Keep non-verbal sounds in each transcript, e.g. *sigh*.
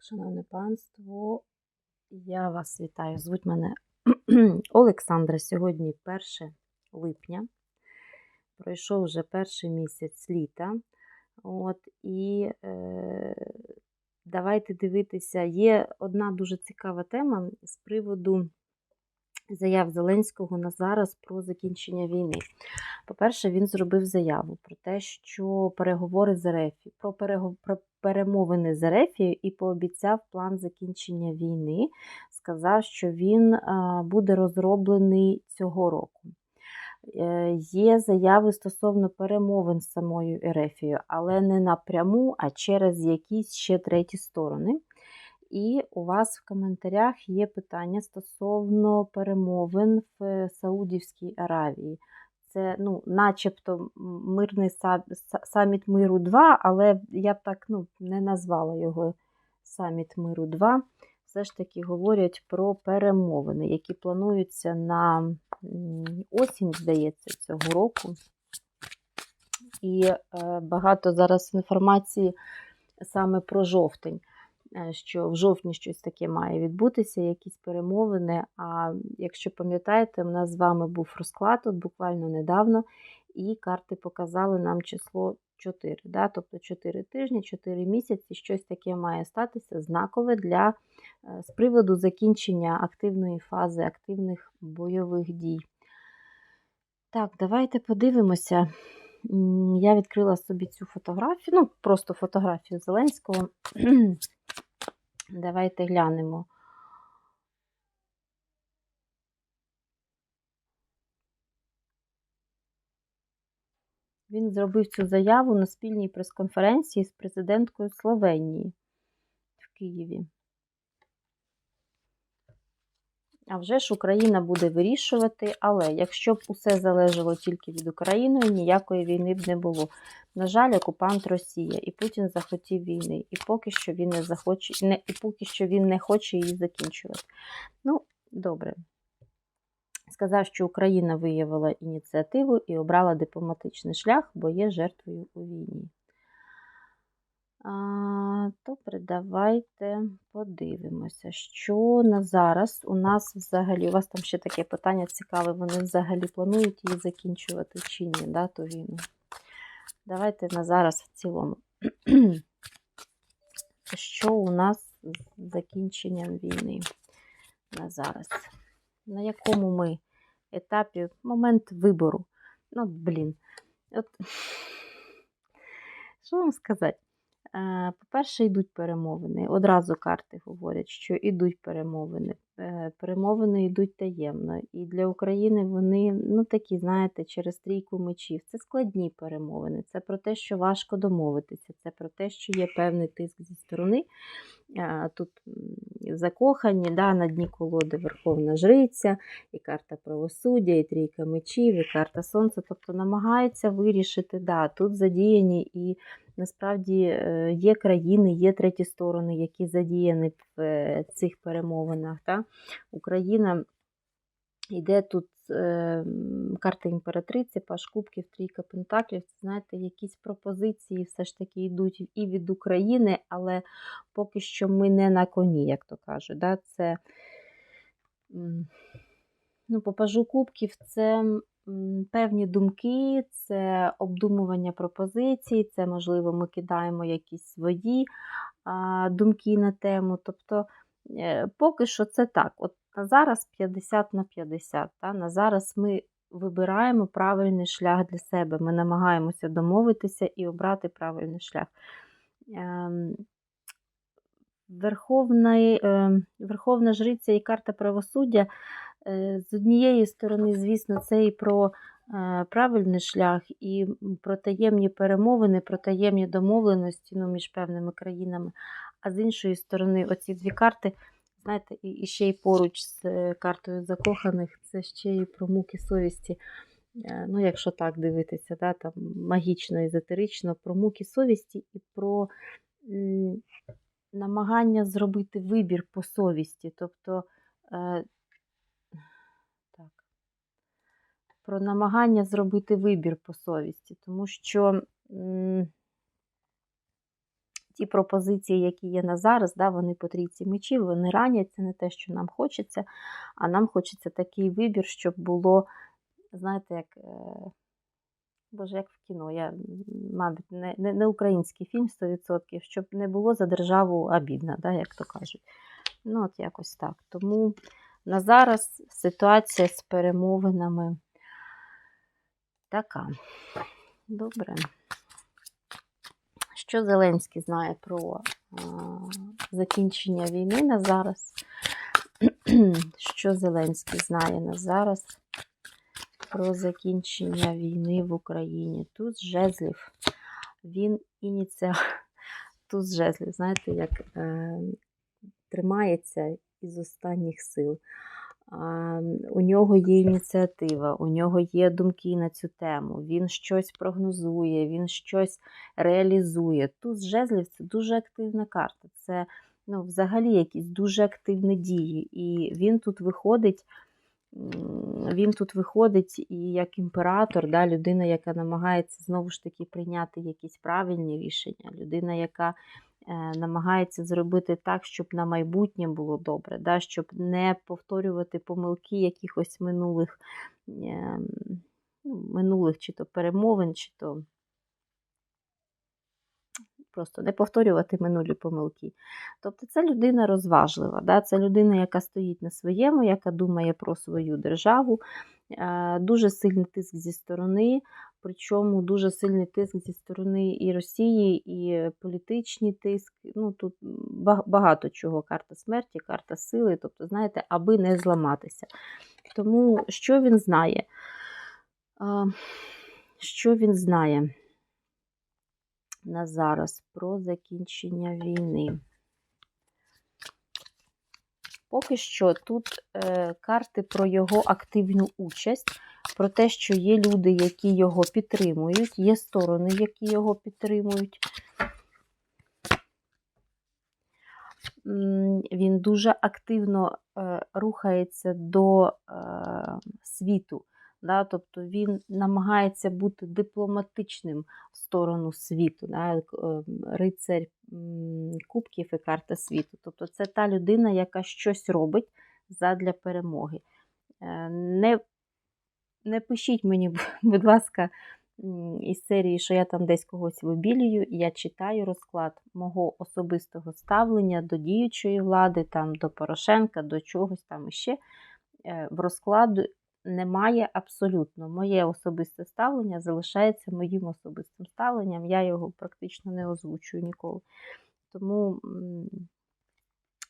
Шановне панство, я вас вітаю. Звуть мене *clears throat* Олександра. Сьогодні 1 липня. Пройшов вже перший місяць літа. От, І е, давайте дивитися, є одна дуже цікава тема з приводу заяв Зеленського на зараз про закінчення війни. По-перше, він зробив заяву про те, що переговори з РФ, про, перего, про перемовини з РФ і пообіцяв план закінчення війни. Сказав, що він буде розроблений цього року. Е, Є заяви стосовно перемовин з самою Ерефією, але не напряму, а через якісь ще треті сторони. І у вас в коментарях є питання стосовно перемовин в Саудівській Аравії. Це, ну, начебто, мирний саміт миру 2, але я б так ну, не назвала його саміт миру 2. Все ж таки говорять про перемовини, які плануються на осінь, здається, цього року. І е, багато зараз інформації саме про жовтень. Е, що в жовтні щось таке має відбутися, якісь перемовини. А якщо пам'ятаєте, у нас з вами був розклад от буквально недавно, і карти показали нам число 4. Да? Тобто 4 тижні, 4 місяці, щось таке має статися знакове для е, з приводу закінчення активної фази, активних бойових дій. Так, давайте подивимося. Я відкрила собі цю фотографію, ну, просто фотографію Зеленського. *clears throat* Давайте глянемо. Він зробив цю заяву на спільній прес-конференції з президенткою Словенії в Києві. А вже ж Україна буде вирішувати, але якщо б усе залежало тільки від України, ніякої війни б не було. На жаль, окупант Росія, і Путін захотів війни, і поки що він не захоче, не, і поки що він не хоче її закінчувати. Ну, добре. Сказав, що Україна виявила ініціативу і обрала дипломатичний шлях, бо є жертвою у війні. Добре, давайте подивимося, що на зараз у нас взагалі, у вас там ще таке питання цікаве, вони взагалі планують її закінчувати чи ні, да, ту війну. Давайте на зараз в цілому. *clears throat* Що у нас з закінченням війни на зараз? На якому ми етапі момент вибору? Ну, блін, от *laughs* що вам сказати? Е, по-перше, йдуть перемовини. Одразу карти говорять, що йдуть перемовини. Е, перемовини йдуть таємно. І для України вони ну такі, знаєте, через трійку мечів. Це складні перемовини. Це про те, що важко домовитися, це про те, що є певний тиск зі сторони. Тут закохані, да, на дні колоди Верховна Жриця, і карта правосуддя, і трійка мечів, і карта Сонця. Тобто намагається вирішити, да, тут задіяні і насправді е, є країни, є треті сторони, які задіяні в е, цих перемовинах. Та? Україна йде тут е, карта імператриці, Паш Кубків, Трійка Пентаклів. Це, знаєте, якісь пропозиції все ж таки йдуть і від України, але поки що ми не на коні, як то кажуть. Да? Це ну, по пажу Кубків це певні думки, це обдумування пропозицій, це, можливо, ми кидаємо якісь свої думки на тему. Тобто, е, поки що це так. От на зараз 50 на 50. Та? На зараз ми вибираємо правильний шлях для себе. Ми намагаємося домовитися і обрати правильний шлях. Ем, Верховна, ем, Верховна Жриця і карта правосуддя Е, з однієї сторони, звісно, це і про е, правильний шлях, і про таємні перемовини, про таємні домовленості ну, між певними країнами. А з іншої сторони, оці дві карти, знаєте, і ще й поруч з е, картою закоханих, це ще й про муки совісті. Ну, якщо так дивитися, да, там магічно, езотерично, про муки совісті і про намагання зробити вибір по совісті. Тобто про намагання зробити вибір по совісті, тому що ті пропозиції, які є на зараз, да, вони по трійці мечів, вони ранять, це не те, що нам хочеться, а нам хочеться такий вибір, щоб було, знаєте, як. е, Боже, як в кіно, я, мабуть, не, не, не український фільм 100%, щоб не було за державу обідно, да, як то кажуть. Ну, от якось так. Тому на зараз ситуація з перемовинами така. Добре. Що Зеленський знає про а, закінчення війни на зараз? *clears throat* Що Зеленський знає на зараз про закінчення війни в Україні? Тут жезлів. Він ініціа... *laughs* Тут жезлів, знаєте, як е, тримається із останніх сил. У нього є ініціатива, у нього є думки на цю тему. Він щось прогнозує, він щось реалізує. Тут жезлів це дуже активна карта. Це ну, взагалі якісь дуже активні дії. І він тут виходить. Він тут виходить і як імператор, да, людина, яка намагається знову ж таки прийняти якісь правильні рішення, людина, яка намагається зробити так, щоб на майбутнє було добре, да, щоб не повторювати помилки якихось минулих, е, ну, минулих чи то перемовин, чи то просто не повторювати минулі помилки. Тобто це людина розважлива, да? це людина, яка стоїть на своєму, яка думає про свою державу, Е, дуже сильний тиск зі сторони, причому дуже сильний тиск зі сторони і Росії, і політичний тиск. Ну тут багато чого. Карта смерті, карта сили, тобто, знаєте, аби не зламатися. Тому що він знає? Що він знає на зараз про закінчення війни? Поки що тут е, карти про його активну участь, про те, що є люди, які його підтримують, є сторони, які його підтримують. Він дуже активно е, рухається до е, світу. Да? Тобто він намагається бути дипломатичним в сторону світу. Да? як, е, Рицарь кубків і карта світу. Тобто це та людина, яка щось робить задля перемоги. Е, Не, не пишіть мені, будь ласка, із серії, що я там десь когось вибілюю. Я читаю розклад мого особистого ставлення до діючої влади, там, до Порошенка, до чогось там іще. Е, В розкладу немає абсолютно. Моє особисте ставлення залишається моїм особистим ставленням. Я його практично не озвучую ніколи. Тому,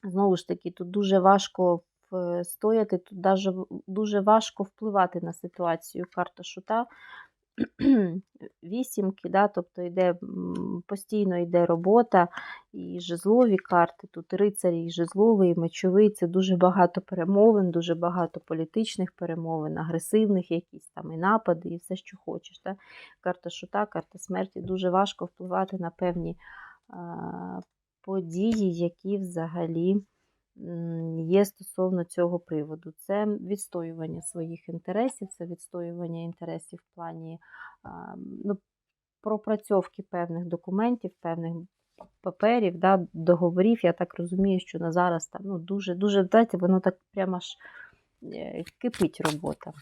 знову ж таки, тут дуже важко в- стояти, тут дуже важко впливати на ситуацію. Карта шута. *clears throat* Вісімки, да, тобто йде, постійно йде робота, і жезлові карти, тут рицарі, і жезловий, і мечовий, це дуже багато перемовин, дуже багато політичних перемовин, агресивних якісь там і напади, і все, що хочеш. Да? Карта шута, карта смерті, дуже важко впливати на певні а, події, які взагалі є стосовно цього приводу. Це відстоювання своїх інтересів, це відстоювання інтересів в плані ну, пропрацьовки певних документів, певних паперів, да, договорів. Я так розумію, що на зараз там ну, дуже, дуже, знаєте, воно так прямо аж е, кипить робота.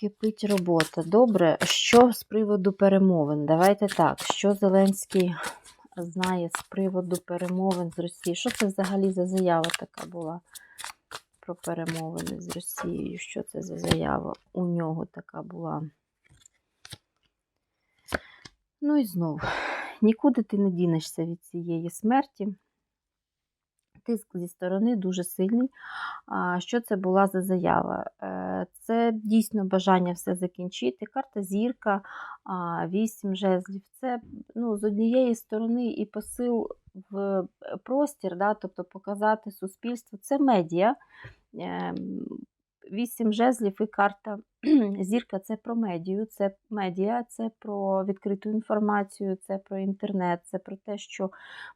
Кипить робота. Добре, що з приводу перемовин? Давайте так, що Зеленський знає з приводу перемовин з Росією? Що це взагалі за заява така була про перемовини з Росією? Що це за заява у нього така була? Ну і знов, нікуди ти не дінешся від цієї смерті. Тиск зі сторони дуже сильний. Що це була за заява? Е, Це дійсно бажання все закінчити. Карта зірка, вісім жезлів. Це ну, з однієї сторони і посил в простір, да, тобто показати суспільству. Це медіа. Вісім жезлів і карта *clears throat* зірка це про медію, це медіа, це про відкриту інформацію, це про інтернет, це про те, що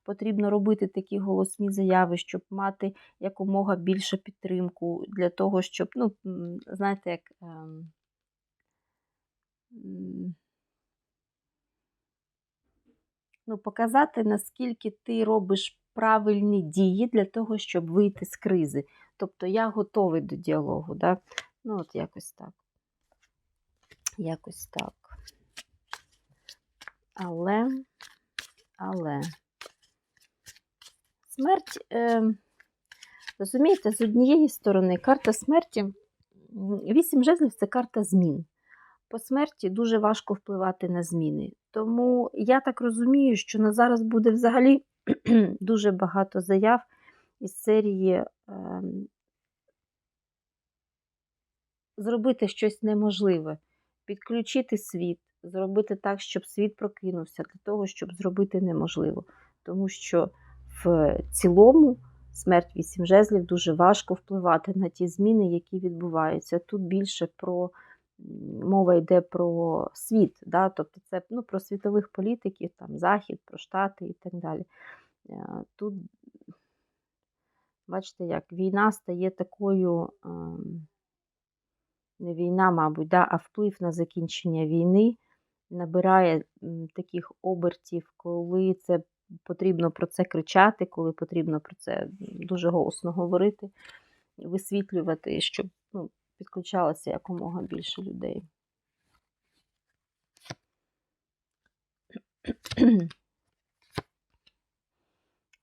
потрібно робити такі голосні заяви, щоб мати якомога більше підтримку для того, щоб, ну, знаєте, як. ем, ну, показати, наскільки ти робиш правильні дії для того, щоб вийти з кризи. Тобто я готовий до діалогу. Да? Ну, от якось так. Якось так. Але, але смерть, е, розумієте, з однієї сторони, карта смерті, вісім жезлів це карта змін. По смерті дуже важко впливати на зміни. Тому я так розумію, що на зараз буде взагалі *clears throat* дуже багато заяв із серії ем, зробити щось неможливе, підключити світ, зробити так, щоб світ прокинувся для того, щоб зробити неможливо. Тому що в цілому смерть вісім жезлів дуже важко впливати на ті зміни, які відбуваються. Тут більше про мова йде про світ, да? тобто це ну, про світових політиків, там, Захід, про Штати і так далі. Е, Тут, бачите, як війна стає такою, ем, не війна, мабуть, да, а вплив на закінчення війни набирає таких обертів, коли це потрібно про це кричати, коли потрібно про це дуже голосно говорити, висвітлювати, щоб ну, підключалося якомога більше людей.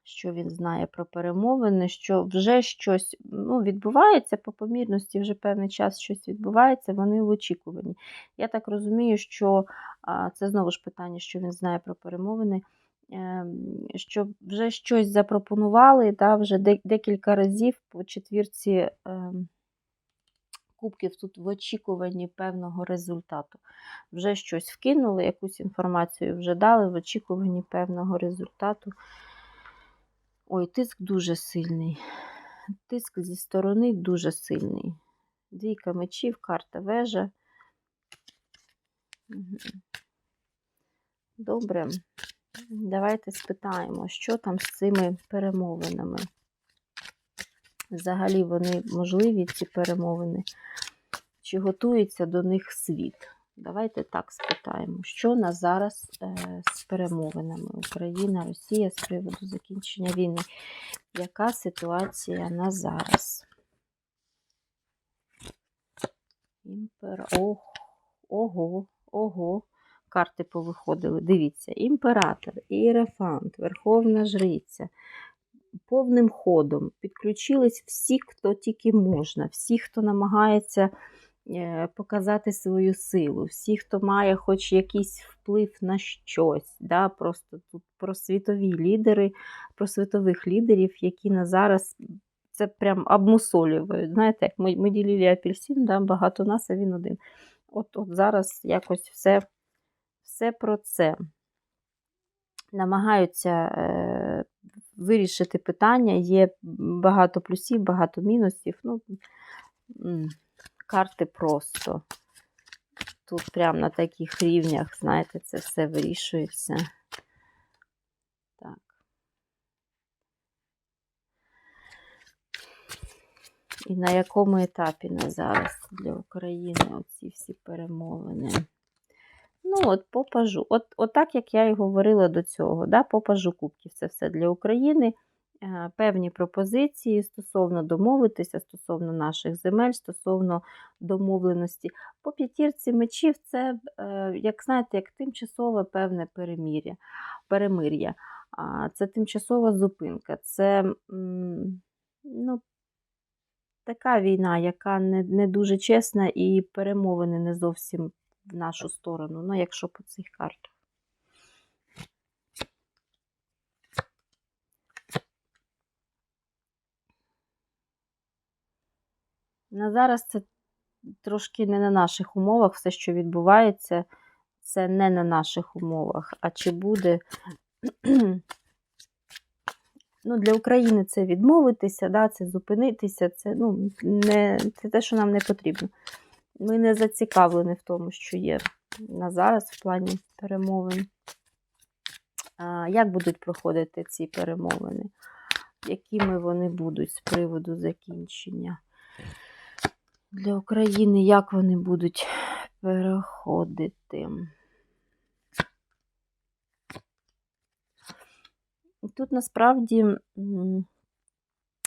Що він знає про перемовини, що вже щось ну, відбувається по помірності, вже певний час щось відбувається, вони в очікуванні. Я так розумію, що це знову ж питання, що він знає про перемовини, ем, що вже щось запропонували, да, вже декілька разів по четвірці ем, кубків тут в очікуванні певного результату. Вже щось вкинули, якусь інформацію вже дали в очікуванні певного результату. Ой, тиск дуже сильний. Тиск зі сторони дуже сильний. Двійка мечів, карта вежа. Добре. Давайте спитаємо, що там з цими перемовинами. Взагалі вони можливі, ці перемовини, чи готується до них світ? Давайте так спитаємо, що на зараз е, з перемовинами Україна, Росія з приводу закінчення війни. Яка ситуація на зараз? Імпера... Ох, ого, ого. Карти повиходили. Дивіться, імператор, ієрефант, Верховна Жриця. Повним ходом підключились всі, хто тільки можна, всі, хто намагається е, показати свою силу, всі, хто має хоч якийсь вплив на щось. Да? Просто тут про світові лідери, про світових лідерів, які на зараз це прям обмусолюють. Знаєте, як ми, ми ділили апельсин, да? багато нас, а він один. От, от зараз якось все, все про це. Намагаються е, вирішити питання, є багато плюсів, багато мінусів. Ну, карти просто. Тут прямо на таких рівнях, знаєте, це все вирішується. Так. І на якому етапі на зараз для України оці всі перемовини? Ну, от по пажу. От, от так, як я і говорила до цього, да, по кубків це все для України. Е, Певні пропозиції стосовно домовитися, стосовно наших земель, стосовно домовленості. По п'ятірці мечів це, е, як знаєте, як тимчасове певне перемир'я. перемир'я. Це тимчасова зупинка. Це ну, така війна, яка не, не дуже чесна, і перемовини не зовсім в нашу сторону, ну, якщо по цих картах. На зараз це трошки не на наших умовах, все, що відбувається, це не на наших умовах. А чи буде ну, для України це відмовитися, да, це зупинитися, це, ну, не, це те, що нам не потрібно. Ми не зацікавлені в тому, що є на зараз в плані перемовин. Як будуть проходити ці перемовини? Якими вони будуть з приводу закінчення? Для України, як вони будуть переходити? тут насправді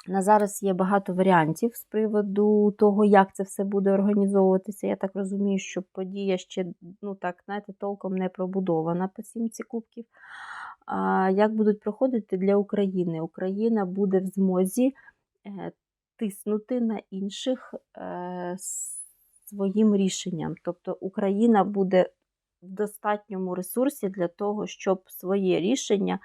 на зараз є багато варіантів з приводу того, як це все буде організовуватися. Я так розумію, що подія ще, ну так, знаєте, толком не пробудована по сімці кубків. А як будуть проходити для України? Україна буде в змозі е, тиснути на інших е, своїм рішенням. Тобто Україна буде в достатньому ресурсі для того, щоб своє рішення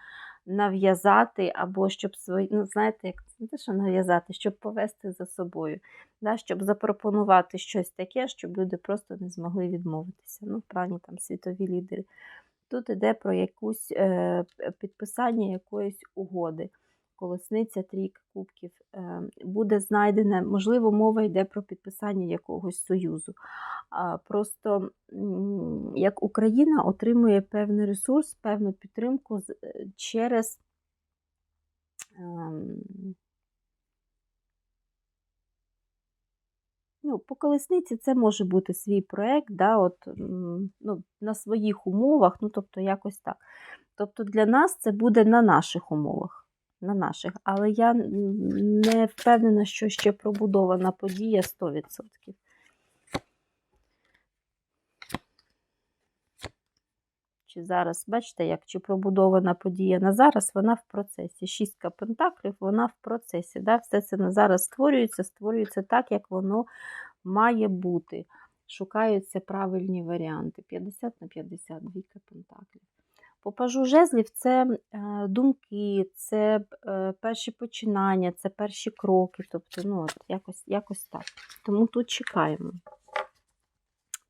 нав'язати, або щоб свої, ну, знаєте, як не те, що нав'язати, щоб повести за собою, да, щоб запропонувати щось таке, щоб люди просто не змогли відмовитися. Ну, плані там світові лідери. Тут йде про якусь е, підписання якоїсь угоди. Колесниця трійка кубків е, буде знайдена, можливо, мова йде про підписання якогось союзу. Просто як Україна отримує певний ресурс, певну підтримку е, через ем, Ну, По колесниці це може бути свій проєкт, да, ну, на своїх умовах, ну, тобто якось так. Тобто для нас це буде на наших умовах. На наших. Але я не впевнена, що ще пробудована подія 100%. Чи зараз, бачите, як чи пробудована подія на зараз, вона в процесі. Шістка пентаклів, вона в процесі. Да? Все це на зараз створюється, створюється так, як воно має бути. Шукаються правильні варіанти. 50 на 50, двійка пентаклів. Попажу жезлів це е, думки, це е, перші починання, це перші кроки. Тобто, ну, от, якось, якось так. Тому тут чекаємо.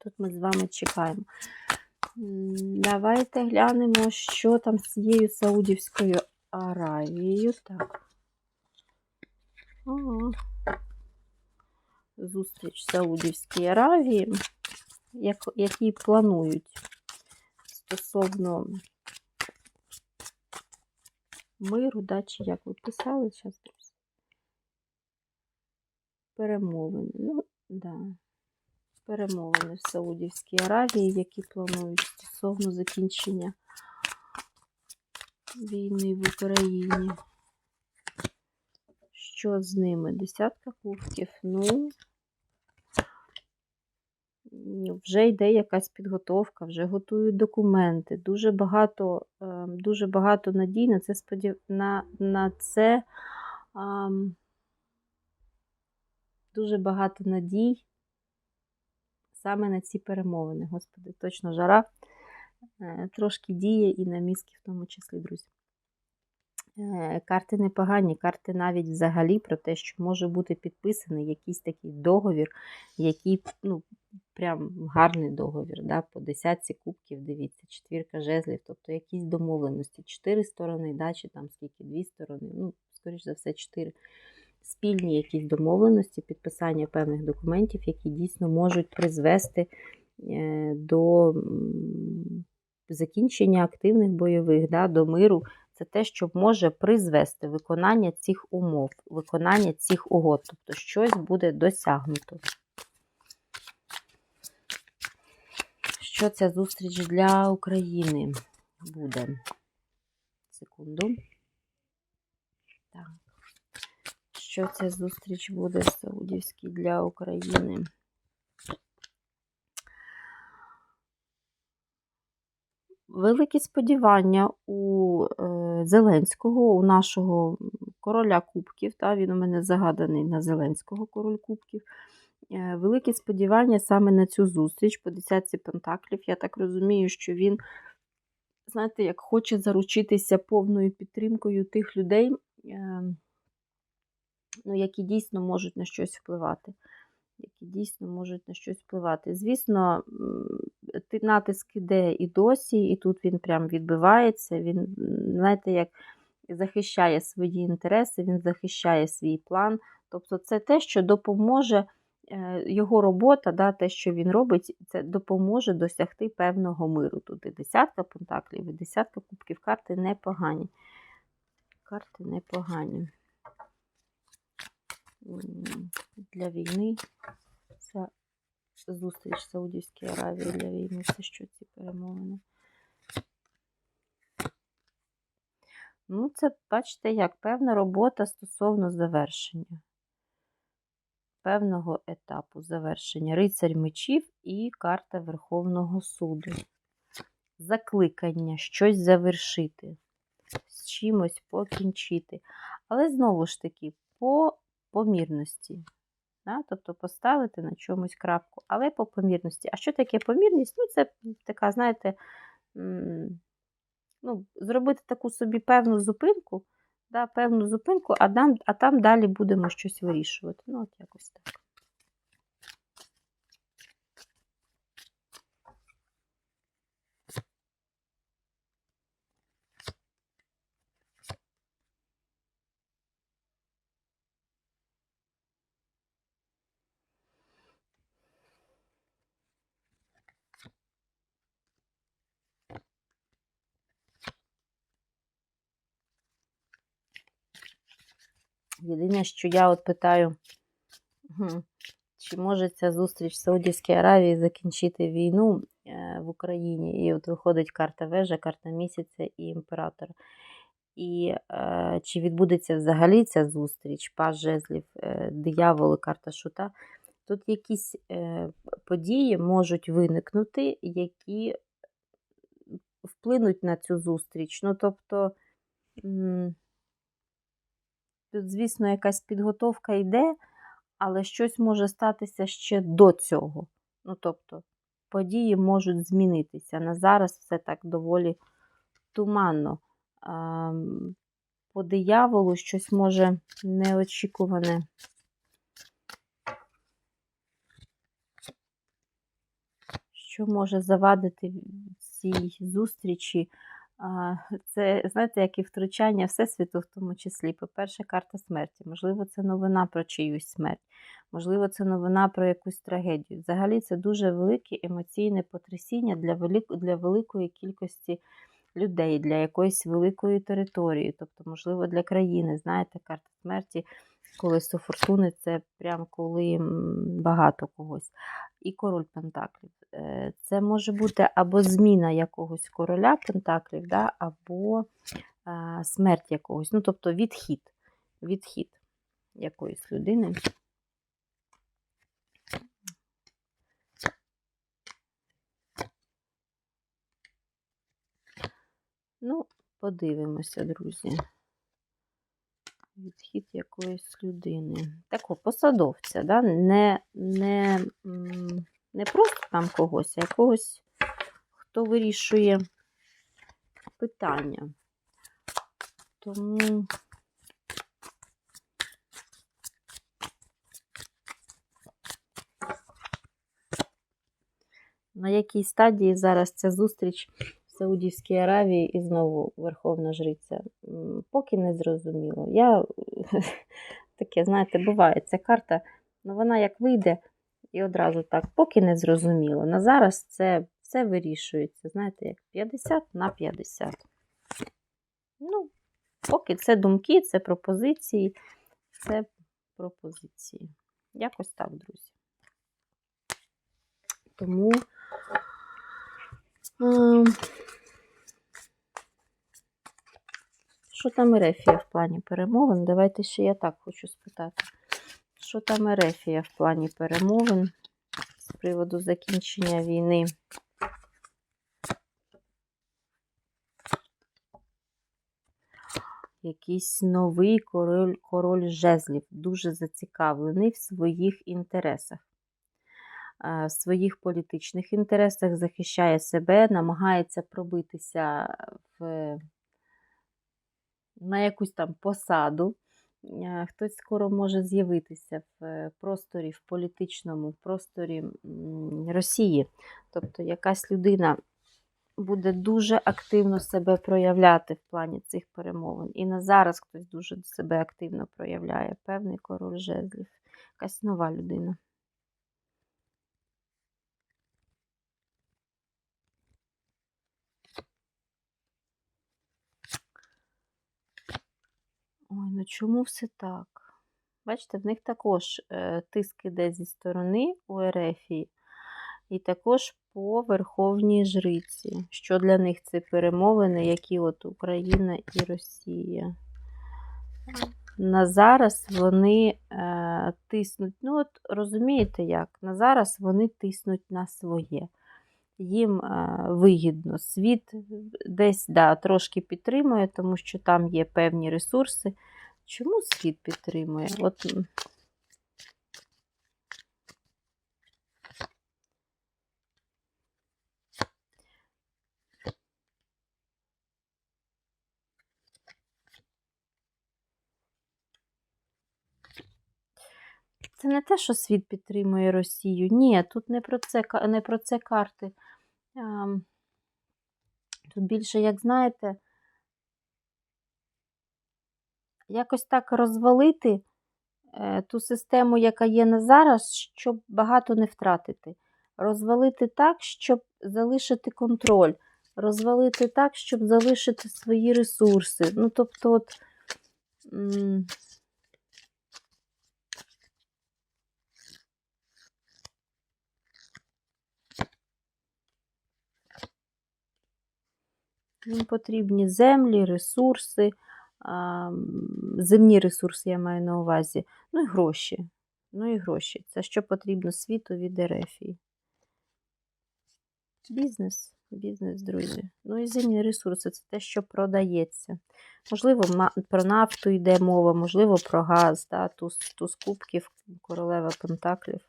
Тут ми з вами чекаємо. Давайте глянемо, що там з цією Саудівською Аравією. Так. Ага. Зустріч Саудівській Аравії, як, які планують стосовно миру, да, чи як ви писали зараз, друзі? Перемовини. Ну, да перемовини в Саудівській Аравії, які планують стосовно закінчення війни в Україні. Що з ними? Десятка кубків. Ну, вже йде якась підготовка, вже готують документи. Дуже багато ем, дуже багато надій на це сподів... на, на це. Um, дуже багато надій саме на ці перемовини. Господи, точно жара е, трошки діє і на мізки в тому числі, друзі. Е, карти непогані, карти навіть взагалі про те, що може бути підписаний якийсь такий договір, який, ну, прям гарний договір. да, По десятці кубків, дивіться, четвірка жезлів, тобто якісь домовленості. Чотири сторони, да, чи там скільки, дві сторони, ну, скоріш за все, чотири спільні якісь домовленості, підписання певних документів, які дійсно можуть призвести е, до закінчення активних бойових, да, до миру. Це те, що може призвести виконання цих умов, виконання цих угод, тобто щось буде досягнуто. Що ця зустріч для України буде? Секунду. Так що ця зустріч буде Саудівській для України. Великі сподівання у е, Зеленського, у нашого короля Кубків. Та, Він у мене загаданий на Зеленського король Кубків. Е, великі сподівання саме на цю зустріч по десятці Пентаклів. Я так розумію, що він, знаєте, як хоче заручитися повною підтримкою тих людей, е, ну, які дійсно можуть на щось впливати. Які дійсно можуть на щось впливати. Звісно, натиск іде і досі, і тут він прям відбивається. Він, знаєте, як захищає свої інтереси, він захищає свій план. Тобто, це те, що допоможе його робота, да, те, що він робить, це допоможе досягти певного миру. Тут і десятка пентаклів, і десятка кубків карти непогані. Карти непогані для війни. Це зустріч Саудівській Аравії для війни. Це що ці перемовини? Ну, це, бачите, як певна робота стосовно завершення. Певного етапу завершення. Рицарь мечів і карта Верховного суду. Закликання, щось завершити, з чимось покінчити. Але знову ж таки, по помірності. Да? Тобто поставити на чомусь крапку, але по помірності. А що таке помірність? Ну, це така, знаєте, ну, зробити таку собі певну зупинку, да, певну зупинку, а там, а там далі будемо щось вирішувати. Ну, от якось так. Єдине, що я от питаю, чи може ця зустріч в Саудівській Аравії закінчити війну е, в Україні? І от виходить карта вежа, карта місяця і імператор. І е, чи відбудеться взагалі ця зустріч, паж жезлів, е, дияволи, карта шута? Тут якісь е, події можуть виникнути, які вплинуть на цю зустріч. Ну, тобто. м, Тут, звісно, якась підготовка йде, але щось може статися ще до цього. Ну, тобто, події можуть змінитися. На зараз все так доволі туманно. По дияволу щось може неочікуване. Що може завадити цій зустрічі? Це, знаєте, як і втручання Всесвіту, в тому числі. По-перше, карта смерті. Можливо, це новина про чиюсь смерть, можливо, це новина про якусь трагедію. Взагалі, це дуже велике емоційне потрясіння для великої кількості людей, для якоїсь великої території, тобто, можливо, для країни. Знаєте, карта смерті, колесо фортуни це прям коли багато когось. І король Пентаклів. Е, Це може бути або зміна якогось короля Пентаклів, да, або смерть якогось. Ну, тобто відхід, відхід якоїсь людини. Ну, подивимося, друзі. Відхід якоїсь людини. Такого посадовця, да? не, не, не просто там когось, а якогось, хто вирішує питання. Тому на якій стадії зараз ця зустріч Саудівській Аравії і знову Верховна Жриця? Поки не зрозуміло. Я *laughs* таке, знаєте, буває ця карта, ну вона як вийде і одразу так, поки не зрозуміло. На зараз це все вирішується, знаєте, як 50 на 50. Ну, поки це думки, це пропозиції, це пропозиції. Якось так, друзі. Тому. Ем, Що там Ерефія в плані перемовин? Давайте ще я так хочу спитати. Що там Ерефія в плані перемовин з приводу закінчення війни? Якийсь новий король, король жезлів, дуже зацікавлений в своїх інтересах. Е, В своїх політичних інтересах захищає себе, намагається пробитися в на якусь там посаду. Е, Хтось скоро може з'явитися в е, просторі, в політичному просторі Росії. Тобто якась людина буде дуже активно себе проявляти в плані цих перемовин. І на зараз хтось дуже себе активно проявляє. Певний король жезлів, якась нова людина. Ой, ну чому все так? Бачите, в них також е, тиск іде зі сторони у Ерефії, і також по Верховній Жриці. Що для них це перемовини, які от Україна і Росія. На зараз вони е, тиснуть. Ну, от розумієте як? На зараз вони тиснуть на своє. Їм е, вигідно. Світ десь да, трошки підтримує, тому що там є певні ресурси. Чому світ підтримує? От Це не те, що світ підтримує Росію. Ні, тут не про це, не про це карти. Тут більше, як знаєте, якось так розвалити е, ту систему, яка є на зараз, щоб багато не втратити. Розвалити так, щоб залишити контроль. Розвалити так, щоб залишити свої ресурси. Ну, тобто, от. Їм потрібні землі, ресурси, земні ресурси я маю на увазі. Ну і гроші. Ну і гроші. Це що потрібно світу від Ерефії. Бізнес, бізнес, друзі. Ну і земні ресурси це те, що продається. Можливо, про нафту йде мова, можливо, про газ, да, туз, туз кубків, королева пентаклів.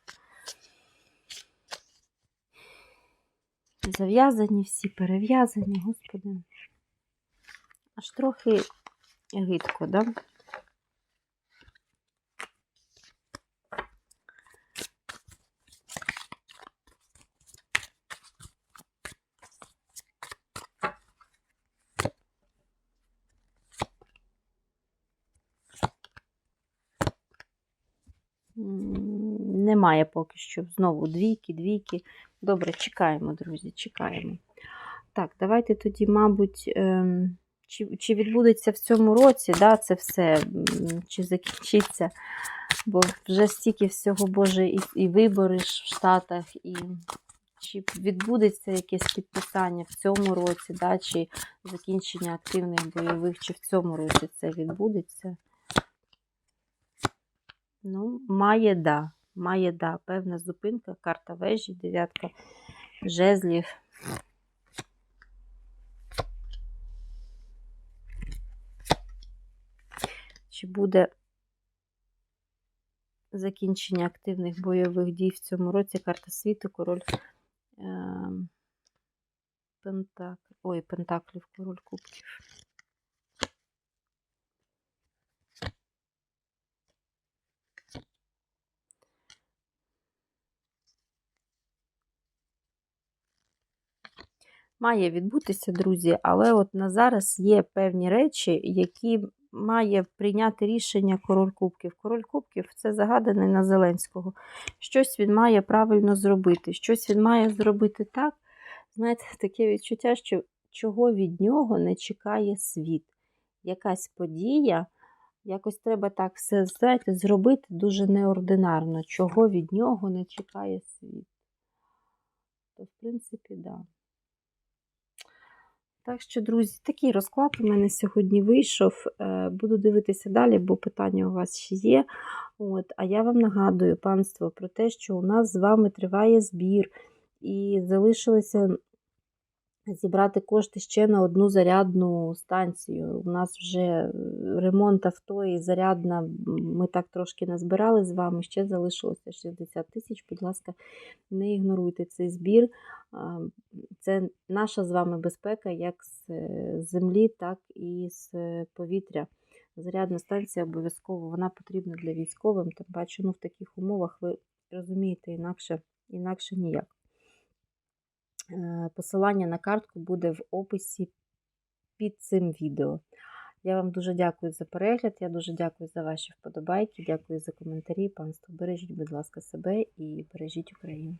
Зав'язані всі, перев'язані, господи. Аж трохи гидко, да? М, Немає поки що. Знову двійки, двійки. Добре, чекаємо, друзі, чекаємо. Так, давайте тоді, мабуть, ем, чи, чи відбудеться в цьому році, да, це все, чи закінчиться, бо вже стільки всього, Боже, і, і вибори в Штатах, і чи відбудеться якесь підписання в цьому році, да, чи закінчення активних бойових, чи в цьому році це відбудеться. Ну, має да. Має да. Певна зупинка, карта вежі, дев'ятка жезлів. Чи буде закінчення активних бойових дій в цьому році? Карта світу, король ем, Пентак... Ой, Пентаклів, король кубків. Має відбутися, друзі, але от на зараз є певні речі, які має прийняти рішення король кубків. Король кубків це загаданий на Зеленського. Щось він має правильно зробити, щось він має зробити так. Знаєте, таке відчуття, що чого від нього не чекає світ. Якась подія, якось треба так все знаєте, зробити дуже неординарно, чого від нього не чекає світ. То, в принципі, так. Да. Так що, друзі, такий розклад у мене сьогодні вийшов. Е, Буду дивитися далі, бо питання у вас ще є. От, А я вам нагадую, панство, про те, що у нас з вами триває збір, і залишилося зібрати кошти ще на одну зарядну станцію. У нас вже ремонт авто і зарядна, ми так трошки назбирали з вами, ще залишилося 60 тисяч. Будь ласка, не ігноруйте цей збір. Це наша з вами безпека як з землі, так і з повітря. Зарядна станція обов'язково вона потрібна для військовим, тим паче ну, в таких умовах ви розумієте, інакше, інакше ніяк. Посилання на картку буде в описі під цим відео. Я вам дуже дякую за перегляд, я дуже дякую за ваші вподобайки, дякую за коментарі. Панство, бережіть, будь ласка, себе і бережіть Україну.